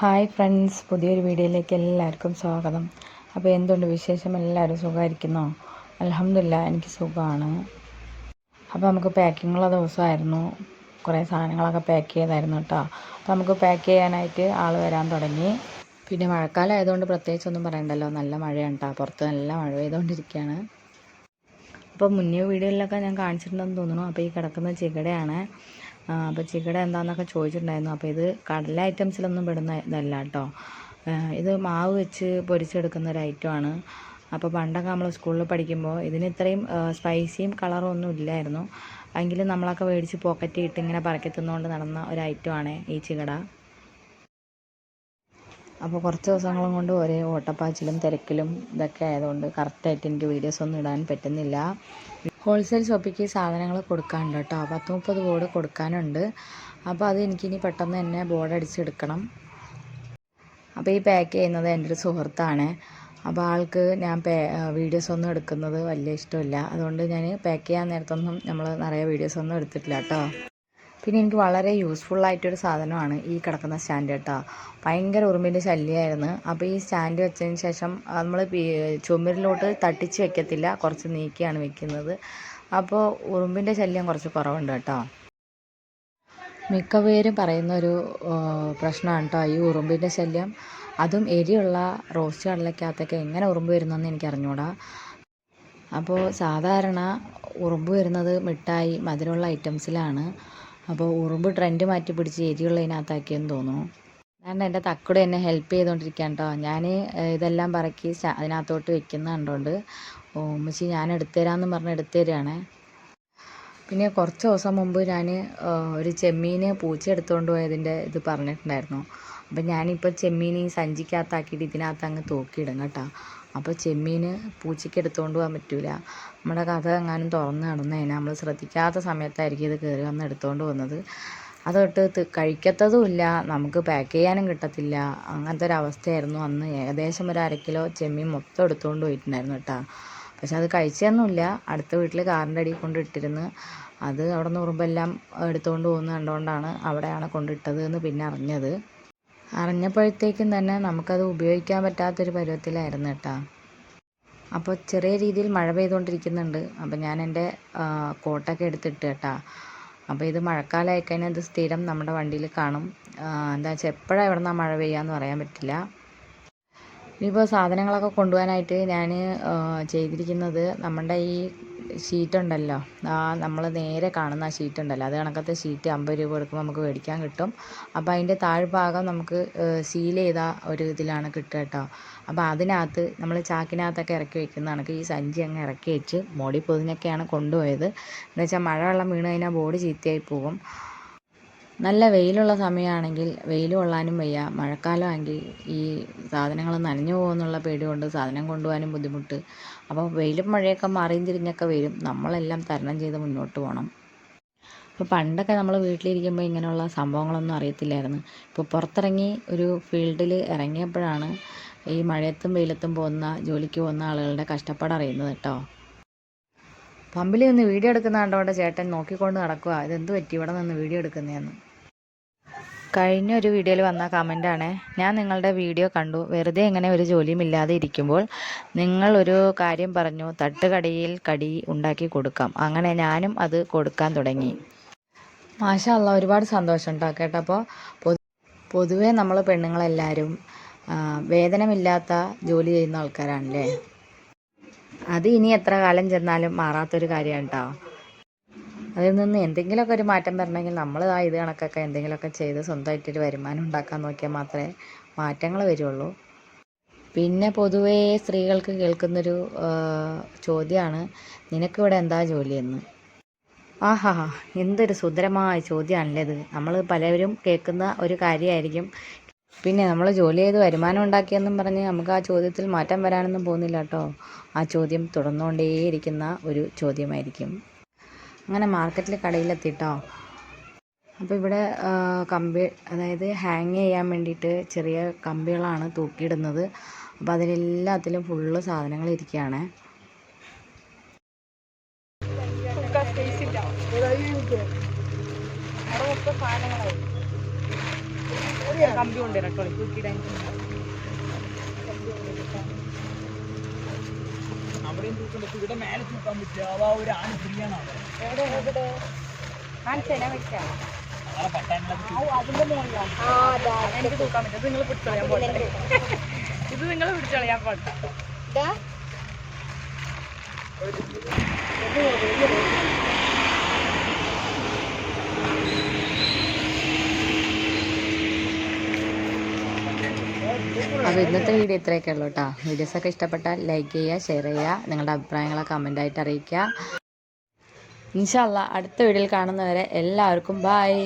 Hi friends പുതിയൊരു വീഡിയോയിലേക്ക് എല്ലാവർക്കും സ്വാഗതം. അപ്പോൾ എന്തുണ്ട് വിശേഷം? എല്ലാവരും സുഖമായിരിക്കുന്നോ? അലഹമില്ല എനിക്ക് സുഖമാണ്. അപ്പോൾ നമുക്ക് പാക്കിങ്ങുള്ള ദിവസമായിരുന്നു. കുറേ സാധനങ്ങളൊക്കെ പാക്ക് ചെയ്തായിരുന്നു കേട്ടോ. അപ്പോൾ നമുക്ക് പാക്ക് ചെയ്യാനായിട്ട് ആൾ വരാൻ തുടങ്ങി. പിന്നെ മഴക്കാലം ആയതുകൊണ്ട് പ്രത്യേകിച്ചൊന്നും പറയണ്ടല്ലോ. നല്ല മഴയാണ് കേട്ടോ. പുറത്ത് നല്ല മഴ പെയ്തുകൊണ്ടിരിക്കുകയാണ്. അപ്പോൾ മുന്നേ വീഡിയോയിലൊക്കെ ഞാൻ കാണിച്ചിട്ടുണ്ടെന്ന് തോന്നുന്നു. അപ്പോൾ ഈ കിടക്കുന്ന ചികടയാണ്. അപ്പോൾ ചിക്കട എന്താണെന്നൊക്കെ ചോദിച്ചിട്ടുണ്ടായിരുന്നു. അപ്പോൾ ഇത് കടല ഐറ്റംസിലൊന്നും പെടുന്ന ഇതല്ല കേട്ടോ ഇത് മാവ് വെച്ച് പൊരിച്ചെടുക്കുന്ന ഒരു ഐറ്റമാണ് അപ്പോൾ പണ്ടൊക്കെ നമ്മൾ സ്കൂളിൽ പഠിക്കുമ്പോൾ ഇതിന് ഇത്രയും സ്പൈസിയും കളറും ഒന്നും ഇല്ലായിരുന്നു. എങ്കിലും നമ്മളൊക്കെ മേടിച്ച് പോക്കറ്റ് ഇട്ട് ഇങ്ങനെ പറക്കി തിന്നുകൊണ്ട് നടന്ന ഒരു ഐറ്റമാണ് ഈ ചികട അപ്പോൾ കുറച്ച് ദിവസങ്ങളും കൊണ്ട് ഒരേ ഓട്ടപ്പാച്ചിലും തിരക്കിലും ഇതൊക്കെ ആയതുകൊണ്ട് കറക്റ്റായിട്ട് എനിക്ക് വീഡിയോസ് ഒന്നും ഇടാൻ പറ്റുന്നില്ല. ഹോൾസെയിൽ ഷോപ്പിക്ക് സാധനങ്ങൾ കൊടുക്കാനുണ്ട് കേട്ടോ. പത്ത് മുപ്പത് ബോർഡ് കൊടുക്കാനുണ്ട്. അപ്പോൾ അത് എനിക്കിനി പെട്ടെന്ന് തന്നെ ബോർഡ് അടിച്ചെടുക്കണം. അപ്പോൾ ഈ പാക്ക് ചെയ്യുന്നത് എന്റെ ഒരു സുഹൃത്താണ്. അപ്പോൾ ആൾക്ക് ഞാൻ പേ വീഡിയോസ് ഒന്നും എടുക്കുന്നത് വലിയ ഇഷ്ടമില്ല. അതുകൊണ്ട് ഞാൻ പാക്ക് ചെയ്യാൻ നേരത്തൊന്നും നമ്മൾ നിറയെ വീഡിയോസ് ഒന്നും എടുത്തിട്ടില്ല കേട്ടോ. പിന്നെ എനിക്ക് വളരെ യൂസ്ഫുൾ ആയിട്ടൊരു സാധനമാണ് ഈ കിടക്കുന്ന സ്റ്റാൻഡ് കേട്ടോ. ഭയങ്കര ഉറുമ്പിന്റെ ശല്യമായിരുന്നു അപ്പോൾ ഈ സ്റ്റാൻഡ് വെച്ചതിന് ശേഷം നമ്മൾ ചുമരിലോട്ട് തട്ടിച്ച് വെക്കത്തില്ല. കുറച്ച് നീക്കിയാണ് വെക്കുന്നത്. അപ്പോൾ ഉറുമ്പിന്റെ ശല്യം കുറച്ച് കുറവുണ്ട് കേട്ടോ. മിക്ക പേരും പറയുന്ന ഒരു പ്രശ്നമാണ് കേട്ടോ ഈ ഉറുമ്പിന്റെ ശല്യം. അതും എരിയുള്ള റോസ്റ്റ് കടലക്കകത്തൊക്കെ എങ്ങനെ ഉറുമ്പ് വരുന്നതെന്ന് എനിക്ക് അറിഞ്ഞൂടാ. അപ്പോൾ സാധാരണ ഉറുമ്പ് വരുന്നത് മിഠായി മധുരമുള്ള ഐറ്റംസിലാണ് അപ്പോൾ ഉറുമ്പ് ട്രെൻഡ് മാറ്റി പിടിച്ച് എരിയുള്ളതിനകത്താക്കിയെന്ന് തോന്നുന്നു. ഞാൻ എന്റെ തക്കുട് എന്നെ ഹെൽപ്പ് ചെയ്തുകൊണ്ടിരിക്കുകയാണ് കേട്ടോ ഞാൻ ഇതെല്ലാം പറക്കി അതിനകത്തോട്ട് വെക്കുന്ന കണ്ടോണ്ട്. ഓ ഉമ്മച്ചി ഞാൻ എടുത്തുതരാമെന്ന് പറഞ്ഞ് എടുത്തു തരികയാണേ പിന്നെ കുറച്ച് ദിവസം മുമ്പ് ഞാൻ ഒരു ചെമ്മീൻ പൂച്ച എടുത്തുകൊണ്ട് പോയതിന്റെ ഇത് പറഞ്ഞിട്ടുണ്ടായിരുന്നു. അപ്പം ഞാനിപ്പോൾ ചെമ്മീൻ ഈ സഞ്ചിക്കകത്താക്കിയിട്ട് ഇതിനകത്ത് അങ്ങ് തൂക്കിയിടും കേട്ടോ. അപ്പോൾ ചെമ്മീൻ പൂച്ചയ്ക്ക് എടുത്തുകൊണ്ട് പോകാൻ പറ്റൂല. നമ്മുടെ കഥ എങ്ങാനും തുറന്ന് നടന്നതിന് നമ്മൾ ശ്രദ്ധിക്കാത്ത സമയത്തായിരിക്കും ഇത് കയറി വന്ന് എടുത്തുകൊണ്ട് പോകുന്നത്. അതൊട്ട് കഴിക്കത്തതുമില്ല നമുക്ക് പാക്ക് ചെയ്യാനും കിട്ടത്തില്ല. അങ്ങനത്തെ ഒരു അവസ്ഥയായിരുന്നു. അന്ന് ഏകദേശം ഒരു അര കിലോ ചെമ്മീൻ മൊത്തം എടുത്തുകൊണ്ട് പോയിട്ടുണ്ടായിരുന്നു കേട്ടോ. പക്ഷെ അത് കഴിച്ചൊന്നുമില്ല അടുത്ത വീട്ടിൽ കാറിന്റെ അടിയിൽ കൊണ്ട് ഇട്ടിരുന്ന് അത് അവിടെ നിന്ന് ഉറുമ്പെല്ലാം എടുത്തുകൊണ്ട് പോകുന്നത് കണ്ടുകൊണ്ടാണ് അവിടെയാണ് കൊണ്ടിട്ടത് എന്ന് പിന്നെ അറിഞ്ഞത്. അറിഞ്ഞപ്പോഴത്തേക്കും തന്നെ നമുക്കത് ഉപയോഗിക്കാൻ പറ്റാത്തൊരു പരുവത്തിലായിരുന്നു കേട്ടോ. അപ്പോൾ ചെറിയ രീതിയിൽ മഴ പെയ്തുകൊണ്ടിരിക്കുന്നുണ്ട്. അപ്പോൾ ഞാൻ എന്റെ കോട്ടൊക്കെ എടുത്തിട്ട് കേട്ടോ. അപ്പോൾ ഇത് മഴക്കാലമായി കഴിഞ്ഞാൽ ഇത് സ്ഥിരം നമ്മുടെ വണ്ടിയിൽ കാണും. എന്താ വെച്ചാൽ എപ്പോഴാണ് എവിടെ നിന്നാണ് മഴ പെയ്യാന്ന് പറയാൻ പറ്റില്ല. ഇനിയിപ്പോൾ സാധനങ്ങളൊക്കെ കൊണ്ടുപോകാനായിട്ട് ഞാൻ ചെയ്തിരിക്കുന്നത് നമ്മുടെ ഈ ഷീറ്റ് ഉണ്ടല്ലോ. ആ നമ്മൾ നേരെ കാണുന്ന ആ ഷീറ്റ് ഉണ്ടല്ലോ. അത് കണക്കത്തെ ഷീറ്റ് അമ്പത് രൂപ കൊടുക്കുമ്പോൾ നമുക്ക് മേടിക്കാൻ കിട്ടും. അപ്പോൾ അതിന്റെ താഴ്ഭാഗം നമുക്ക് സീൽ ചെയ്ത ഒരു ഇതിലാണ് കിട്ടുക കേട്ടോ. അപ്പോൾ അതിനകത്ത് നമ്മൾ ചാക്കിനകത്തൊക്കെ ഇറക്കി വെക്കുന്ന കണക്ക് ഈ സഞ്ചി അങ്ങ് ഇറക്കി വെച്ച് മോടി പൊതിഞ്ഞൊക്കെയാണ് കൊണ്ടുപോയത്. എന്ന് വെച്ചാൽ മഴവെള്ളം വീണ് കഴിഞ്ഞാൽ ബോഡി ചീത്തയായി പോകും. നല്ല വെയിലുള്ള സമയമാണെങ്കിൽ വെയിൽ കൊള്ളാനും വയ്യ. മഴക്കാലമാണെങ്കിൽ ഈ സാധനങ്ങൾ നനഞ്ഞു പോകുമെന്നുള്ള പേടി കൊണ്ട് സാധനം കൊണ്ടുപോകാനും ബുദ്ധിമുട്ട്. അപ്പോൾ വെയിലും മഴയൊക്കെ മാറിയും തിരിഞ്ഞൊക്കെ വരും. നമ്മളെല്ലാം തരണം ചെയ്ത് മുന്നോട്ട് പോകണം. ഇപ്പോൾ പണ്ടൊക്കെ നമ്മൾ വീട്ടിലിരിക്കുമ്പോൾ ഇങ്ങനെയുള്ള സംഭവങ്ങളൊന്നും അറിയത്തില്ലായിരുന്നു. ഇപ്പോൾ പുറത്തിറങ്ങി ഒരു ഫീൽഡിൽ ഇറങ്ങിയപ്പോഴാണ് ഈ മഴയത്തും വെയിലത്തും പോകുന്ന ജോലിക്ക് പോകുന്ന ആളുകളുടെ കഷ്ടപ്പാട് അറിയുന്നത് കേട്ടോ. പമ്പിൽ നിന്ന് വീഡിയോ എടുക്കുന്ന കണ്ടോണ്ട് ചേട്ടൻ നോക്കിക്കൊണ്ട് നടക്കുക ഇതെന്ത് പറ്റി? ഇവിടെ നിന്ന് വീഡിയോ എടുക്കുന്നതെന്ന്. കഴിഞ്ഞ ഒരു വീഡിയോയിൽ വന്ന കമന്റാണ് ഞാൻ നിങ്ങളുടെ വീഡിയോ കണ്ടു. വെറുതെ ഇങ്ങനെ ഒരു ജോലിയും ഇല്ലാതെ ഇരിക്കുമ്പോൾ നിങ്ങൾ ഒരു കാര്യം പറഞ്ഞു തട്ടുകടയിൽ കടി ഉണ്ടാക്കി കൊടുക്കാം. അങ്ങനെ ഞാനും അത് കൊടുക്കാൻ തുടങ്ങി. മാഷല്ല ഒരുപാട് സന്തോഷം കേട്ടപ്പോൾ പൊതു പൊതുവേ നമ്മൾ പെണ്ണുങ്ങളെല്ലാവരും വേതനമില്ലാത്ത ജോലി ചെയ്യുന്ന ആൾക്കാരാണല്ലേ? അത് ഇനി എത്ര കാലം ചെന്നാലും മാറാത്തൊരു കാര്യമാണ് കേട്ടോ അതിൽ നിന്ന് എന്തെങ്കിലുമൊക്കെ ഒരു മാറ്റം വരണമെങ്കിൽ നമ്മൾ ആ ഇത് കണക്കൊക്കെ എന്തെങ്കിലുമൊക്കെ ചെയ്ത് സ്വന്തമായിട്ടൊരു വരുമാനം ഉണ്ടാക്കാൻ നോക്കിയാൽ മാത്രമേ മാറ്റങ്ങൾ വരുള്ളൂ. പിന്നെ പൊതുവേ സ്ത്രീകൾക്ക് കേൾക്കുന്നൊരു ചോദ്യമാണ് നിനക്കിവിടെ എന്താ ജോലിയെന്ന്? ആഹാ എന്തൊരു സുന്ദരമായ ചോദ്യമാണല്ലേ ഇത്. നമ്മൾ പലവരും കേൾക്കുന്ന ഒരു കാര്യമായിരിക്കും. പിന്നെ നമ്മൾ ജോലി ചെയ്ത് വരുമാനം ഉണ്ടാക്കിയെന്നും പറഞ്ഞ് നമുക്ക് ആ ചോദ്യത്തിൽ മാറ്റം വരാനൊന്നും പോകുന്നില്ല കേട്ടോ. ആ ചോദ്യം തുടർന്നുകൊണ്ടേയിരിക്കുന്ന ഒരു ചോദ്യമായിരിക്കും. അങ്ങനെ മാർക്കറ്റിൽ കടയിലെത്തിട്ടോ. അപ്പോൾ ഇവിടെ കമ്പി അതായത് ഹാങ് ചെയ്യാൻ വേണ്ടിയിട്ട് ചെറിയ കമ്പികളാണ് തൂക്കിയിടുന്നത്. അപ്പോൾ അതിലെല്ലാത്തിലും ഫുള്ള് സാധനങ്ങൾ ഇരിക്കുകയാണ്. കമ്പി കൊണ്ടുവരട്ടോ തൂക്കിയിടാൻ. അവിടെയും തൂക്കാൻ പറ്റും ഇവിടെ മേലെ തൂക്കാൻ പറ്റില്ല അതാ ഒരു ആണ് ഫ്രീയാണ് എനിക്ക് തൂക്കാൻ പറ്റും. ഇത് നിങ്ങൾ പിടിച്ചോളൂ ഞാൻ പോട്ടെ. ഇത് നിങ്ങൾ പിടിച്ചോളൂ ഞാൻ പോട്ടെ. അപ്പോൾ ഇന്നത്തെ വീഡിയോ ഇത്രയൊക്കെ ഉള്ളൂ കേട്ടോ വീഡിയോസൊക്കെ ഇഷ്ടപ്പെട്ടാൽ ലൈക്ക് ചെയ്യുക ഷെയർ ചെയ്യുക നിങ്ങളുടെ അഭിപ്രായങ്ങളെ കമന്റായിട്ട് അറിയിക്കുക. ഇൻഷാല്ല അടുത്ത വീഡിയോയിൽ കാണുന്നവരെ എല്ലാവർക്കും ബായ്